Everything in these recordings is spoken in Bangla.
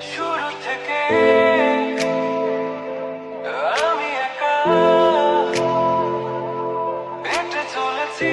শুরু থেকে আমি একা হেঁটে চলেছি।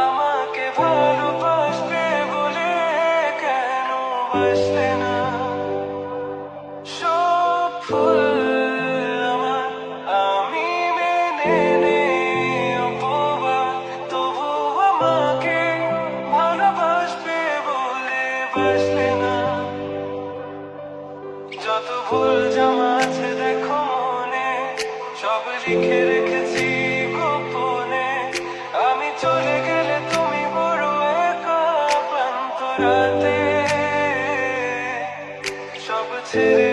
আমাকে ভালোবাসবে বলে কেন সব আমি তবু আমাকে বলে না। যত ভুল জমা আছে দেখো মনে, সব লিখে সব ছেড়ে